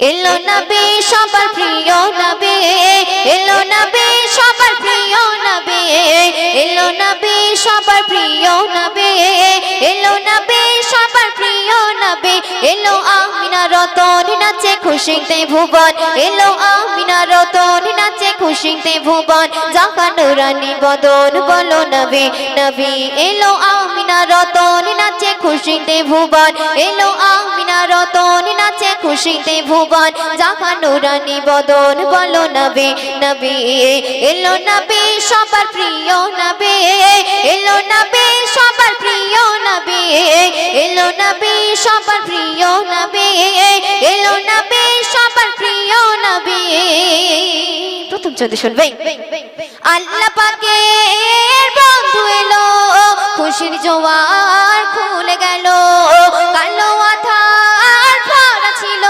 এলো নবে সবার প্রিয় নবে এলো নবে সবার প্রিয় নবে এলো নবে সবার প্রিয় নবে এলো নবে সবার প্রিয় নবে এলো আমিনা রতন নাচে খুশিতে ভুবন, এলো আমিনা রতন নাচে খুশিতে ভুবন জাকানো রানী বদন বলো নবে নবী এলো আ আমিনা রতন নাচে খুশিতে ভুবন। এলো আমিনা রতন নাচে খুশিতে ভুবন। জাকা নুরানি বদন বলো নবী নবী। এলো নবী, সবার প্রিয় নবী। এলো নবী, সবার প্রিয় নবী। এলো নবী, সবার প্রিয় নবী। এলো নবী, সবার প্রিয় নবী। প্রথম যদি শুনবে। আল্লাহ এলো খুশির জোয়ার খুলে গেল, কালো আধার ভরা ছিল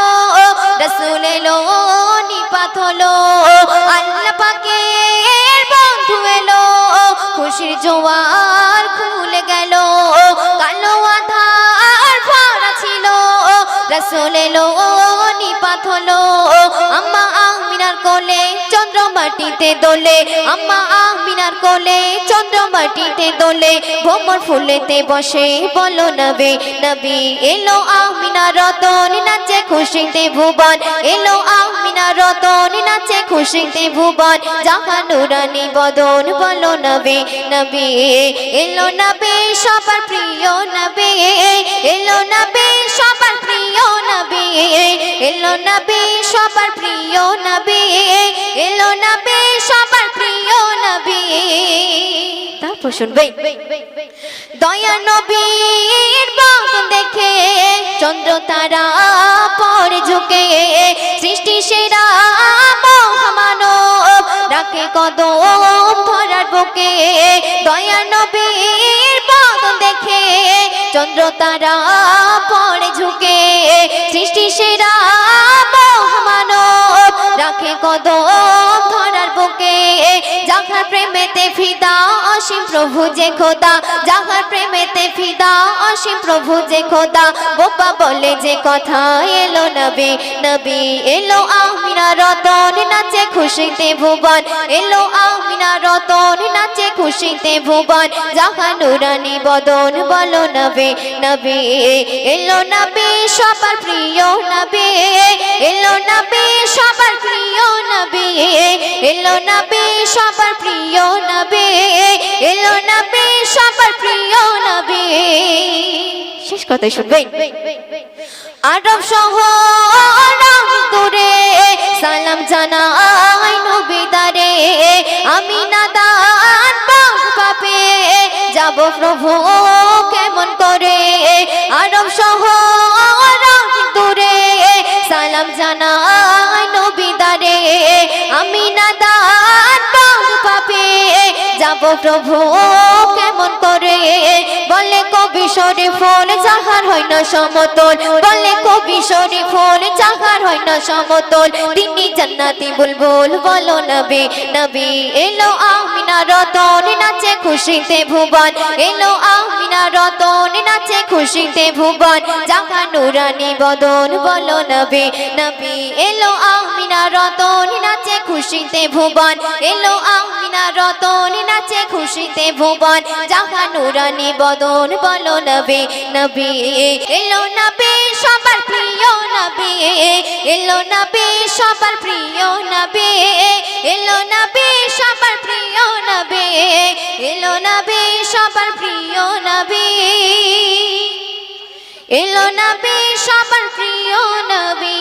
রসুল এলো নিপাত হলো আল্লাহ পাকের বন্ধু এলো, খুশির জোয়ার খুলে গেল, কালো আধার ভরা ছিল রসুল এলো নিপাত হলো আম্মা আমিনার কোলে চন্দ্র মাটিতে দোলে, আম্মা আমিনার কোলে চন্দ্র মাটিতে দোলে ভ্রমর ফুলেতে বসে বলো নবে, নবী এলো আমিনা রতন, নাচে খুশিতে ভুবন, এলো আমিনা রতন, নাচে খুশিতে ভুবন জাহা নুরানি বদন, বলো নবে, নবী এলো নবে, সবার প্রিয় নবে, এলো নবে, সবার প্রিয় নবে, এলো নবে, সবার প্রিয় নবে। শুনবে। দয়া নবীর বাঁধন দেখে, চন্দ্র তারা পরে ঝুঁকে, সৃষ্টি সেরা মহামানব রাখে কদম ধরার বুকে। দয়া নবীর বাঁধন দেখে, চন্দ্র তারা পরে ঝুঁকে, সৃষ্টি সেরা মহামানব রাখে কদম যাহার প্রেমেতে ফিদা, অসীম প্রভু যে খোদা। যাহার প্রেমেতে ফিদা, অসীম প্রভু যে খোদা। বোপা বলে যে কথা এলো নবী নবী এলো আমিনা রতন, নাচে খুশিতে ভুবন। এলো আমিনা রতন, নাচে খুশিতে ভুবন। যাহা নুরানি বদন বলো নবী নবী এলো নবী সবার নবী, সবার প্রিয় নবী। এলো নবী, সবার প্রিয় নবী। শেষ কথাই শুনবেন। আরব দূরে সালাম জানাই নবিদারে আমি নাদান পাপে যাব প্রভু কেমন করে? আরব শহর যাব প্রভু, কেমন করে? বলে কবি সরে ফোন যাহার হয় না সমতল। বলে কবি সরে ফোন যাহার হয় না সমতল। তিনি জান্নাতি বুলবুল বলো নবী নবী এলো আমিনা রতন। নাচে খুশিতে ভুবন। এলো আমিনা রতন, নাচে খুশিতে ভুবন। যাহা নুরানি বদন বলো নবী নবী। এলো আমিনা রতন, নাচে খুশিতে ভুবন। এলো আমিনা রতন, নাচে খুশিতে ভুবন। যাহা নুরানি বদন বলো নবী নবী। এলো নবী, সবার প্রিয় নবী। এলো নবী, সবার প্রিয় নবী। এলো নবী, সবার প্রিয় নবী এলো নবী সবার প্রিয় নবী। এলো নবী সবার প্রিয় নবী।